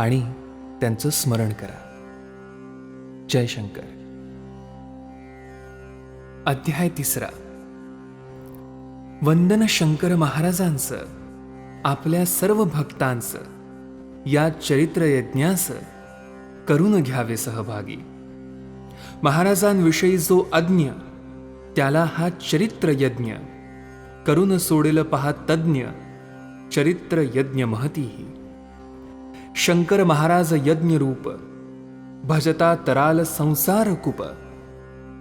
आणि त्यांचं स्मरण करा. जयशंकर अध्याय तिसरा. वंदन शंकर महाराजांचं आपल्या सर्व भक्तांचं या चरित्र यज्ञाचं करून घ्यावे सहभागी. महाराजांविषयी जो अज्ञ त्याला हा चरित्र यज्ञ करून सोडेल पहा तज्ञ चरित्र यज्ञ महतीही. शंकर महाराज यज्ञ रूप भजता तराल संसार कुप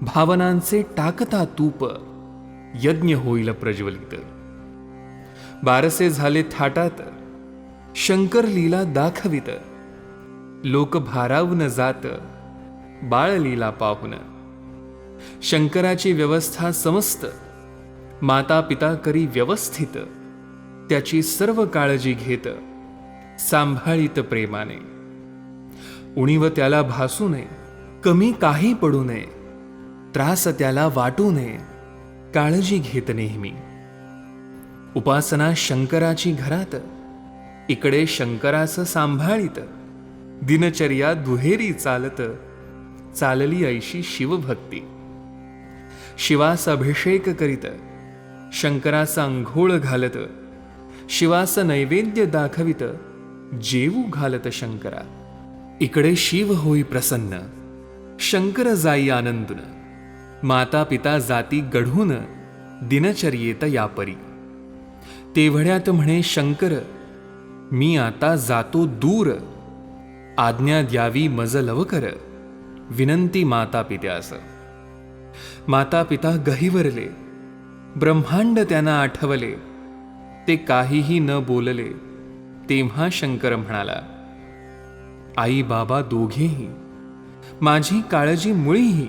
भावनांचे टाकता तूप यज्ञ होईल प्रज्वलित. बारसे झाले थाटात शंकर लीला दाखवित. लोक भारावून जात बाळ लीला पाहून. शंकराची व्यवस्था समस्त माता पिता करी व्यवस्थित त्याची सर्व काळजी घेत. सांभाळीत प्रेमाने. उणीव त्याला भासू नये कमी काही पडू नये त्रास त्याला वाटू नये काळजी घेत नेहमी. उपासना शंकराची घरात इकडे शंकराचं सांभाळीत दिनचर्या दुहेरी चालत चालली ऐशी शिवभक्ती. शिवास अभिषेक करीत शंकराचा अंघोळ घालत शिवास नैवेद्य दाखवित जेवू घालत शंकरा. इकडे शिव होई प्रसन्न. शंकर जाई आनंदुन. माता पिता जाती गढून दिनचर्येत यापरी. तेवढ्यात म्हणे शंकर मी आता जातो दूर. आज्ञा द्यावी मज लवकर. विनंती माता पित्यास माता पिता गहिवरले. ब्रह्मांड त्यांना आठवले. ते काहीही न बोलले. तेव्हा शंकर म्हणाला आई बाबा दोघेही माझी काळजी मुळीही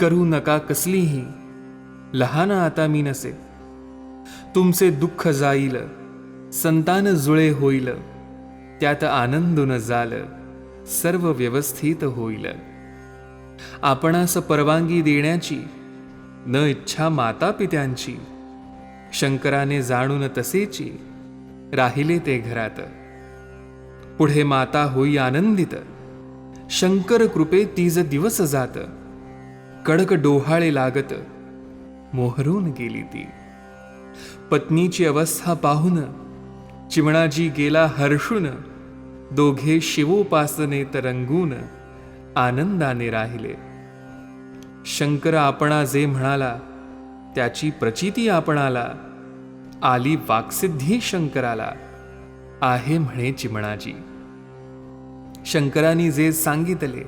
करू नका कसलीही लहान आता मी नसे. तुमचे दुःख जाईल संतान जुळे होईल त्यात आनंदून जाल सर्व व्यवस्थित होईल. आपणास परवानगी देण्याची न इच्छा माता पित्यांची शंकराने जाणून तसेची राहिले ते घरात. पुढे माता होई आनंदित. शंकर कृपे तीज दिवस जात. कडक डोहाळे लागत. मोहरून गेली ती. पत्नीची अवस्था पाहून चिमणाजी गेला हर्षून. दोघे शिवोपासने तरंगून आनंदाने राहिले. शंकर आपणा जे म्हणाला त्याची प्रचिती आपणाला. आली वाक्सिद्धी शंकराला. आहे म्हणे चिमणाजी. शंकरांनी जे सांगितले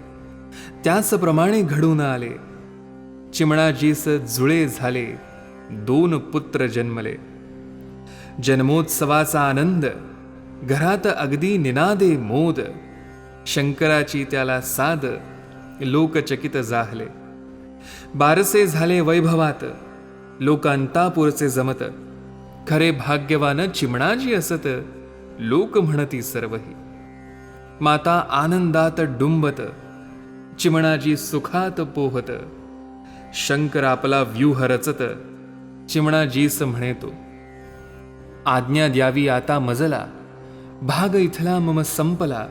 त्याचप्रमाणे घडून आले. चिमणाजीस जुळे झाले दोन पुत्र जन्मले. जन्मोत्सवाचा आनंद घरात अगदी निनादे मोद. शंकराची त्याला साद लोकचकित जाहले. बारसे झाले वैभवात लोकांतापूरचे जमत. खरे भाग्यवान चिमणाजी असत लोक म्हणती सर्वही. माता आनंदात डुंबत चिमणाजी सुखात पोहत. शंकर आपला व्यूह रचत चिमणाजीस म्हणेतो आज्ञा द्यावी आता मजला भाग इथला मम संपला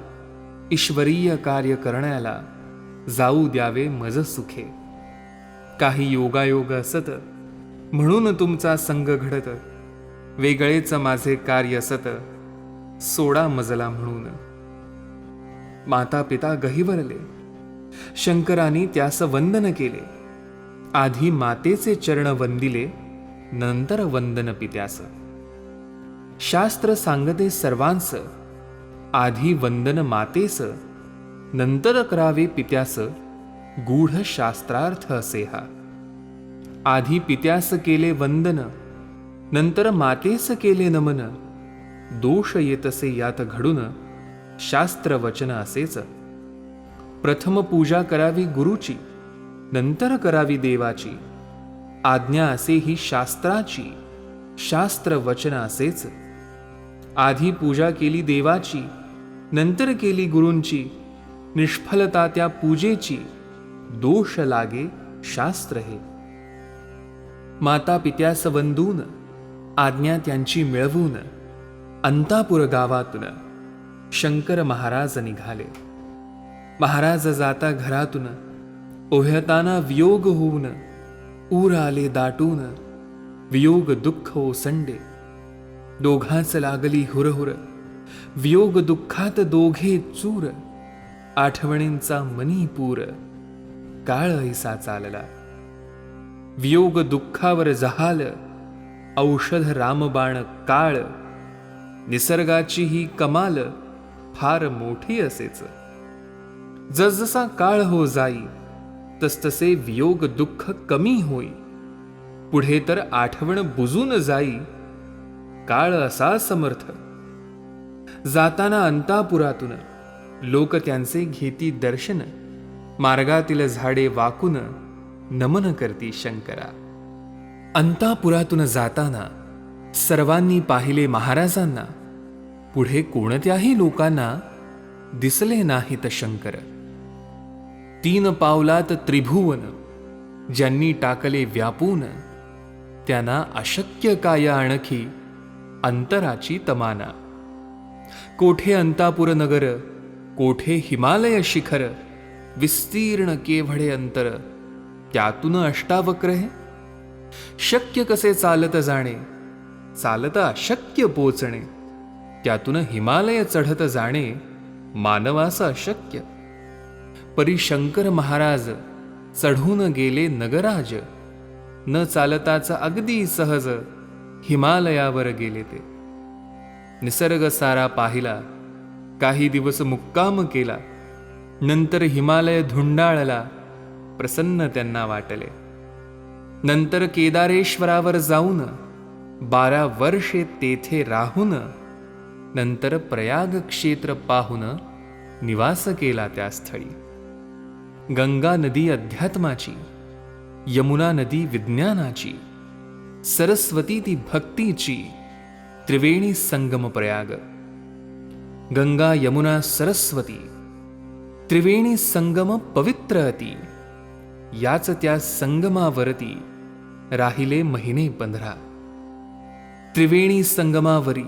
ईश्वरीय कार्य करण्याला जाऊ द्यावे मज सुखे. काही योगायोग असत म्हणून तुमचा संग घडत. वेगळेच माझे कार्य सत सोडा मजला म्हणून. माता पिता गहिवरले. शंकराने त्यास वंदन केले. आधी मातेचे चरण वंदिले नंतर वंदन पित्यास. शास्त्र सांगते सर्वांस आधी वंदन मातेस नंतर करावे पित्यास गूढ शास्त्रार्थ असे हा आधी पित्यास केले वंदन नंतर मातेस केले नमन. दोष येतसे यात घडून शास्त्र वचन असेच. प्रथम पूजा करावी गुरुची नंतर करावी देवाची. आज्ञा असे ही शास्त्राची शास्त्र वचन असेच. आधी पूजा केली देवाची नंतर केली गुरूंची निष्फलता त्या पूजेची दोष लागे शास्त्र हे. माता पित्यास वंदून आज्ञा त्यांची मिळवून अंतापूर गावातून शंकर महाराज निघाले. महाराज जाता घरातून ओह्यताना वियोग होऊन ऊर आले दाटून वियोग दुःख ओसंडे. दोघांच लागली हुरहुर. वियोग दुःखात दोघे चूर. आठवणींचा मनीपूर काळ ऐसा चालला. वियोग दुःखावर जहाल. औषध रामबाण काळ. निसर्गाची ही कमाल फार मोठी असेच. जसजसा काळ हो जाई तसतसे वियोग दुःख कमी होई. पुढे तर आठवण बुजून जाई काळ असा समर्थ. जाताना अंतापुरातून लोक त्यांचे घेती दर्शन मार्गातील झाडे वाकून नमन करती शंकरा. अंतापुरातून जाताना सर्वांनी पाहिले महाराजांना. पुढे कोणत्याही लोकांना दिसले नाहीत शंकर. तीन पावलात त्रिभुवन ज्यांनी टाकले व्यापून त्यांना अशक्य काय आणखी अंतराची तमाना. कोठे अंतापुर नगर कोठे हिमालय शिखर विस्तीर्ण केवढे अंतर त्यातून अष्टावक्र हे? शक्य कसे चालत जाणे? चालता अशक्य पोचणे. त्यातून हिमालय चढत जाणे मानवास अशक्य परिशंकर महाराज चढून गेले नगराज. न चालताच अगदी सहज हिमालयावर गेले ते. निसर्ग सारा पाहिला. काही दिवस मुक्काम केला. नंतर हिमालय धुंडाळला. प्रसन्न त्यांना वाटले. नंतर केदारेश्वरावर जाऊन बारा वर्षे तेथे राहून नंतर प्रयाग क्षेत्र पाहून निवास केला त्या स्थळी. गंगा नदी अध्यात्माची यमुना नदी विज्ञानाची सरस्वती ती भक्तीची त्रिवेणी संगम प्रयाग गंगा यमुना सरस्वती त्रिवेणी संगम पवित्र अती याच त्या संगमावरती राहिले महिने पंधरा. त्रिवेणी संगमावरी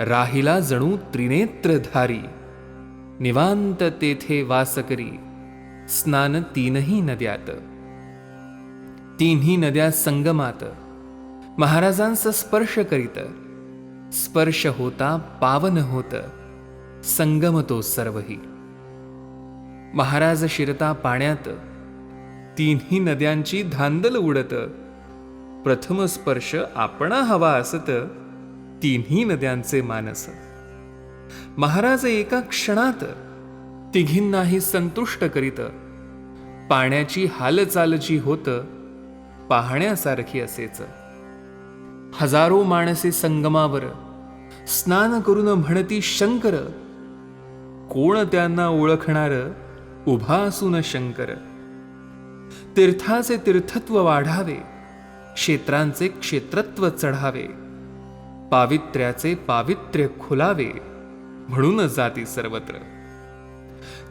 राहिला जणू त्रिनेत्रधारी. निवांत तेथे वास करी स्नान तीनही नद्यात. तिन्ही नद्या संगमात महाराजांचा स्पर्श करीत. स्पर्श होता पावन होत संगम तो सर्वही. महाराज शिरता पाण्यात तिन्ही नद्यांची धांदल उडत. प्रथम स्पर्श आपणा हवा असत तिन्ही नद्यांचे मानस. महाराज एका क्षणात तिघींनाही संतुष्ट करीत पाण्याची हालचाल जी होत पाहण्यासारखी असेच. हजारो माणसे संगमावर स्नान करून म्हणती शंकर कोण त्यांना ओळखणार? उभा असून शंकर. तीर्थाचे तीर्थत्व वाढावे. क्षेत्रांचे क्षेत्रत्व चढावे. पावित्र्याचे पावित्र्य खुलावे. म्हणून जाती सर्वत्र.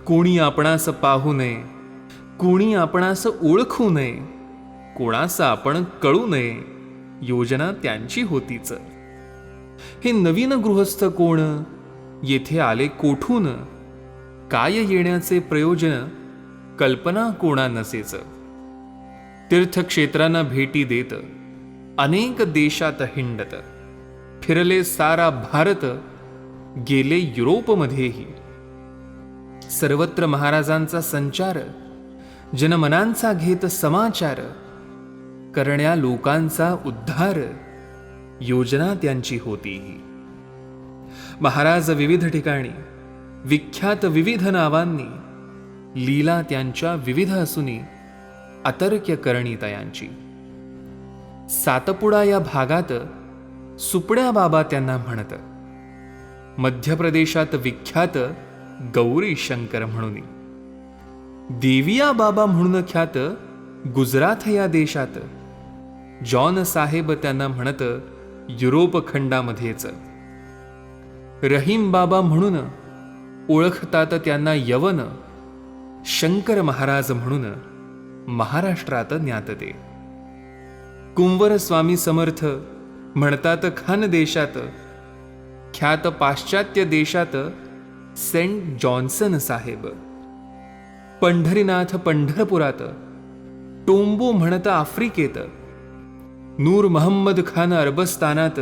कोणी आपणास पाहू नये. कोणी आपणास ओळखू नये. कोणास आपण कळू नये. योजना त्यांची होतीच. हे नवीन गृहस्थ कोण? येथे आले कोठून? काय येण्याचे प्रयोजन? कल्पना कोणा नसेच. तीर्थक्षेत्रांना भेटी देत अनेक देशात हिंडत फिरले सारा भारत गेले युरोपमध्येही. सर्वत्र महाराजांचा संचार जनमनांचा घेत समाचार करण्या लोकांचा उद्धार योजना त्यांची होतीही. महाराज विविध ठिकाणी विख्यात विविध नावांनी लीला त्यांच्या विविध असूनी अतर्क्य करणीतयांची सातपुडा या भागात सुपड्या बाबा त्यांना म्हणत. मध्य प्रदेशात विख्यात गौरी शंकर म्हणून. देविया बाबा म्हणून ख्यात गुजरात या देशात. जॉन साहेब त्यांना म्हणत युरोप खंडामध्येच. रहीम बाबा म्हणून ओळखतात त्यांना यवन शंकर महाराज म्हणून. महाराष्ट्रात ज्ञातते. कुंवर स्वामी समर्थ म्हणतात खान देशात ख्यात पाश्चात्य देशात सेंट जॉन्सन साहेब. पंढरीनाथ पंढरपुरात टोंबो म्हणत आफ्रिकेत नूर महम्मद खान अरबस्तानात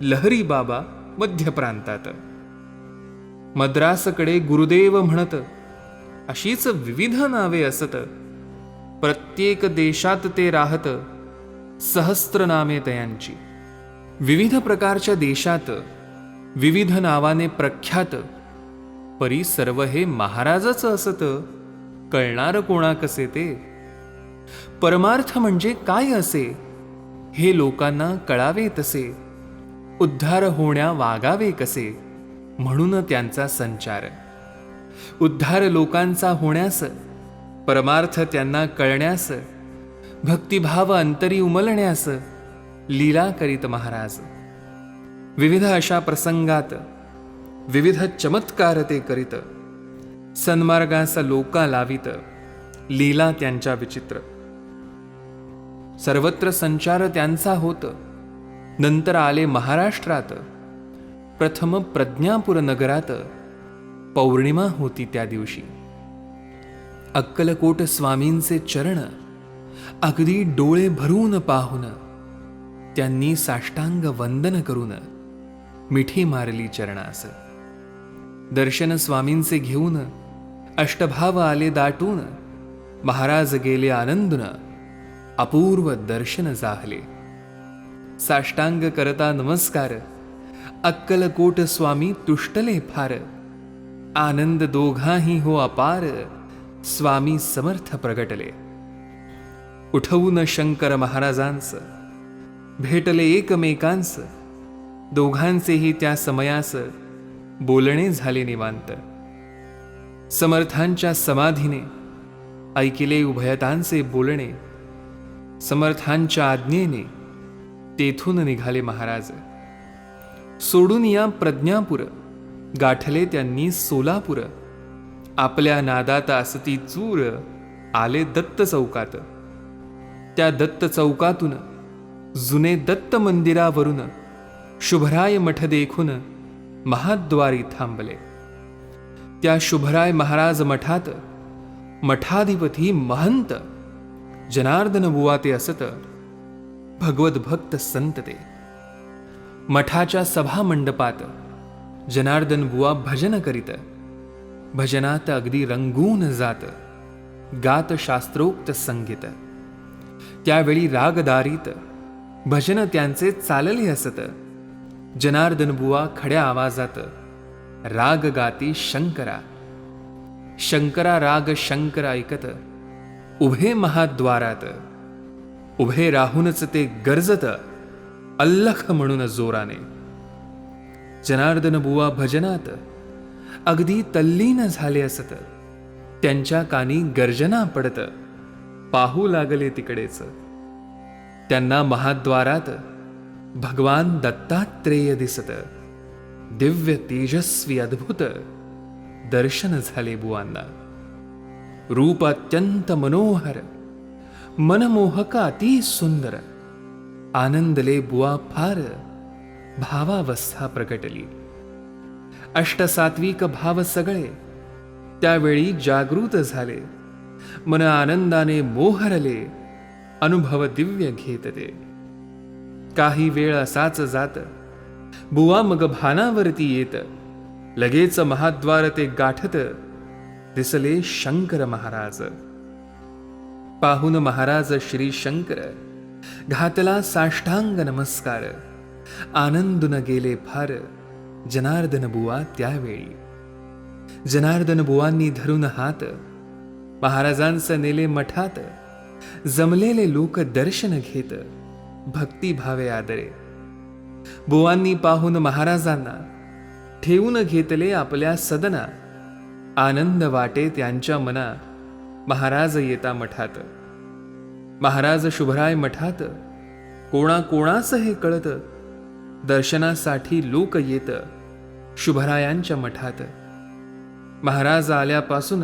लहरी बाबा मध्य प्रांतात मद्रासकडे गुरुदेव म्हणत अशीच विविध नावे असत. प्रत्येक देशात ते राहत. सहस्त्र नामे तयांची. विविध प्रकारच्या देशात विविध नावाने प्रख्यात. परी सर्व हे महाराजच असत. कळणार कोणा कसे ते? परमार्थ म्हणजे काय असे? हे लोकांना कळावे तसे. उद्धार होण्या वागावे कसे? म्हणून त्यांचा संचार. उद्धार लोकांचा होण्यास परमार्थ त्यांना कळण्यास भक्तिभाव अंतरी उमलण्यास लीला करीत महाराज. विविध अशा प्रसंगात विविध चमत्कार ते करीत सन्मार्गास लोका लावित लीला त्यांच्या विचित्र. सर्वत्र संचार त्यांचा होत नंतर आले महाराष्ट्रात. प्रथम प्रज्ञापूर नगरात पौर्णिमा होती त्या दिवशी. अक्कलकोट स्वामींचे चरण अगदी डोळे भरून पाहून त्यांनी साष्टांग वंदन करून मिठी मारली चरणास. दर्शन स्वामींचे घेऊन अष्टभाव आले दाटून महाराज गेले आनंदून अपूर्व दर्शन जाहले साष्टांग करता नमस्कार अक्कलकोट स्वामी तुष्टले फार आनंद दोघाही हो अपार स्वामी समर्थ प्रगटले. उठवून शंकर महाराजांस भेटले एकमेकांस दोघांचेही त्या समयास बोलणे झाले निवांत. समर्थांच्या समाधीने ऐकिले उभयतांचे बोलणे समर्थांच्या आज्ञेने तेथून निघाले महाराज. सोडून या प्रज्ञापूर गाठले त्यांनी सोलापूर आपल्या नादात असती चूर आले दत्त चौकात. त्या दत्त चौकातून जुने दत्त मंदिरावरून शुभराय मठ देखून महाद्वारी थांबले. त्या शुभराय महाराज मठात मठाधिपती महंत जनार्दन बुवा ते असत भगवत भक्त संत ते. मठाच्या सभा मंडपात जनार्दन बुवा भजन करीत. भजनात अगदी रंगून जात गात शास्त्रोक्त संगीत. त्यावेळी रागदारीत भजन त्यांचे चालले असत. जनार्दन बुवा खड्या आवाजात राग गाती शंकरा. शंकरा राग शंकर ऐकत उभे महाद्वारात. उभे राहूनच ते गरजत अल्लख म्हणून जोराने. जनार्दन बुवा भजनात अगदी तल्लीन झाले असत. त्यांच्या कानी गर्जना पडत. पाहू लागले तिकडेच. त्यांना महाद्वारात भगवान दत्तात्रेय दिसत. दिव्य तेजस्वी अद्भुत दर्शन झाले बुवांना. रूप अत्यंत मनोहर. मनमोहक अति सुंदर. आनंदले बुवा फार भावावस्था प्रकटली. अष्टसात्विक भाव सगळे त्यावेळी जागृत झाले. मन आनंदाने मोहरले. अनुभव दिव्य घेत ते काही वेळ असाच जात. बुवा मग भानावरती येत. लगेच महाद्वार ते गाठत. दिसले शंकर महाराज. पाहून महाराज श्री शंकर. घातला साष्टांग नमस्कार. आनंदून गेले फार. जनार्दन बुवा त्यावेळी. जनार्दन बुवांनी धरून हात महाराजांचं नेले मठात जमलेले लोक दर्शन घेत भक्तिभावे आदरे. बुवांनी पाहून महाराजांना ठेवून घेतले आपल्या सदना आनंद वाटे त्यांच्या मना महाराज येता मठात. महाराज शुभराय मठात कोणाकोणाचं हे कळतं दर्शनासाठी लोक येत शुभरायांच्या मठात. महाराज आल्यापासून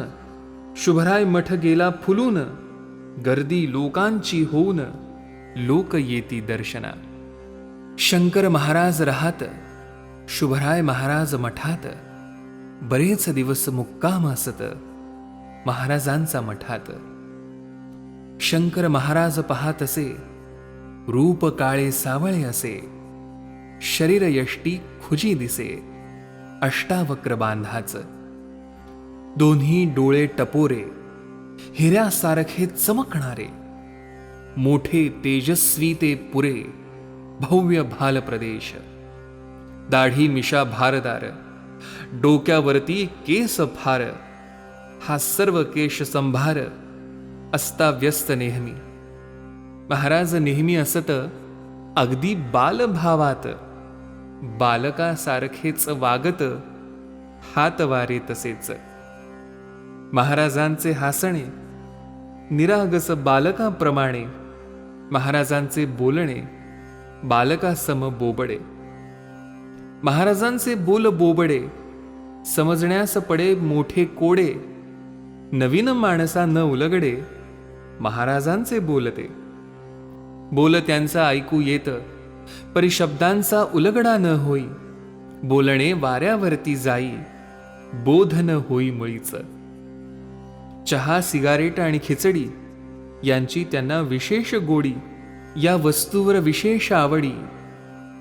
शुभराय मठ गेला फुलून गर्दी लोकांची होऊन लोक येती दर्शना. शंकर महाराज राहत शुभराय महाराज मठात. बरेच दिवस मुक्काम असत महाराजांचा मठात. शंकर महाराज पाहत असे रूप काळे सावळे असे. शरीर यष्टी खुजी दिसे अष्टावक्र बांधाच दोन्ही डोळे टपोरे हिऱ्यासारखे चमकणारे मोठे तेजस्वी ते पुरे भव्य भाल प्रदेश दाढी मिशा भारदार डोक्यावरती केस फार हा सर्व केश संभार अस्ताव्यस्त नेहमी. महाराज नेहमी असत अगदी बालभावात. बालकासारखेच वागत हात वारे तसेच. महाराजांचे हासणे निरागस बालकाप्रमाणे महाराजांचे बोलणे बालकासम बोबडे. महाराजांचे बोल बोबडे समजण्यास पडे मोठे कोडे नवीन माणसा न उलगडे महाराजांचे बोलते. बोल त्यांचा ऐकू येतं परी शब्दांचा उलगडा न होई. बोलणे वाऱ्यावरती जाई. बोध न होई मुळीच. चहा सिगारेट आणि खिचडी यांची त्यांना विशेष गोडी. या वस्तूवर विशेष आवडी.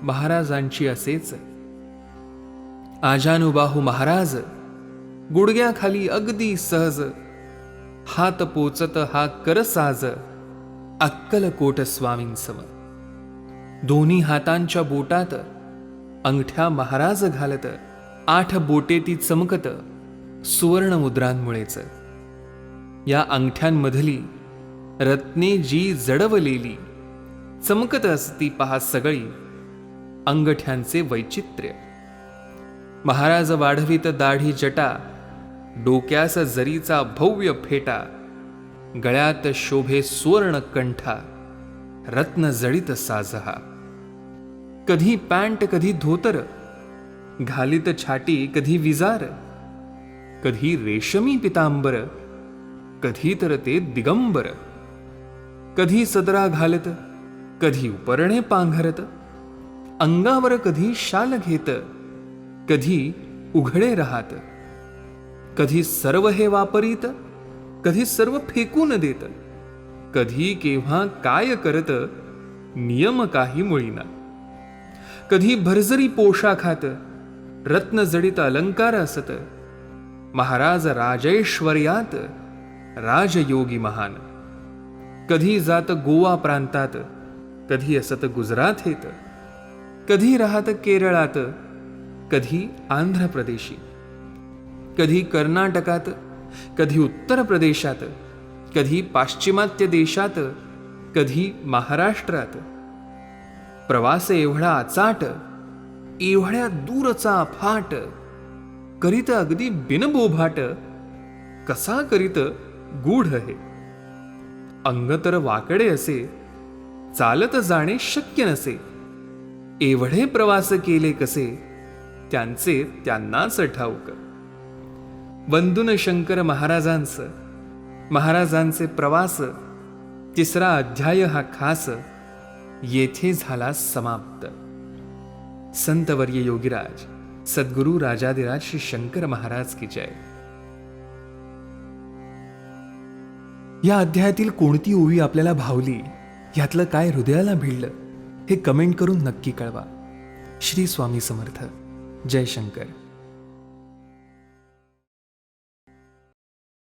महाराजांची असेच. आजानुबाहू महाराज गुडघ्याखाली अगदी सहज. हात पोचत हा करसाज. अक्कलकोट स्वामींसम दोन्ही हातांच्या बोटात अंगठ्या महाराज घालत आठ बोटे ती चमकत सुवर्ण मुद्रांमुळेच या अंगठ्यांमधली रत्ने जी जडवलेली चमकत असती पहा सगळी अंगठ्यांचे वैचित्र्य. महाराज वाढवीत दाढी जटा डोक्यास जरीचा भव्य फेटा गळ्यात शोभे सुवर्ण कंठा रत्न जडित साजहा. कधी पॅन्ट कधी धोतर घालीत छाटी कधी विजार कधी रेशमी पितांबर कधी तर ते दिगंबर कधी सदरा घालत कधी उपरणे पांघरत अंगावर कधी शाल घेत कधी उघडे राहत कधी सर्व हे वापरीत कधी सर्व फेकून देत कधी केव्हा काय करत नियम काही मुळीना. कधी भरजरी पोशाखात रत्न जडित अलंकार असत. महाराज राजेश्वर्यात राजयोगी महान. कधी जात गोवा प्रांतात कधी असत गुजरात कधी राहत केरळात कधी आंध्र प्रदेशी कधी कर्नाटकात कधी उत्तर प्रदेशात कधी पाश्चिमात्य देशात कधी महाराष्ट्रात. प्रवास एवढा अचाट एवढ्या दूरचा फाट करीत अगदी बिनबोभाट कसा करीत गूढ हे? अंग तर वाकडे असे चालत जाणे शक्य नसे. एवढे प्रवास केले कसे त्यांचे त्यांनाच ठाऊक. वंदुन शंकर महाराजांचं महाराजांचे प्रवास तिसरा अध्याय हा खास. येथे झाला समाप्त. संतवर्य योगीराज सद्गुरु राजादिराज श्री शंकर महाराज की जय. या अध्यायातील कोणती ओवी आपल्याला भावली यातलं काय हृदयाला भिडलं हे कमेंट करून नक्की कळवा. श्री स्वामी समर्थ. जय शंकर.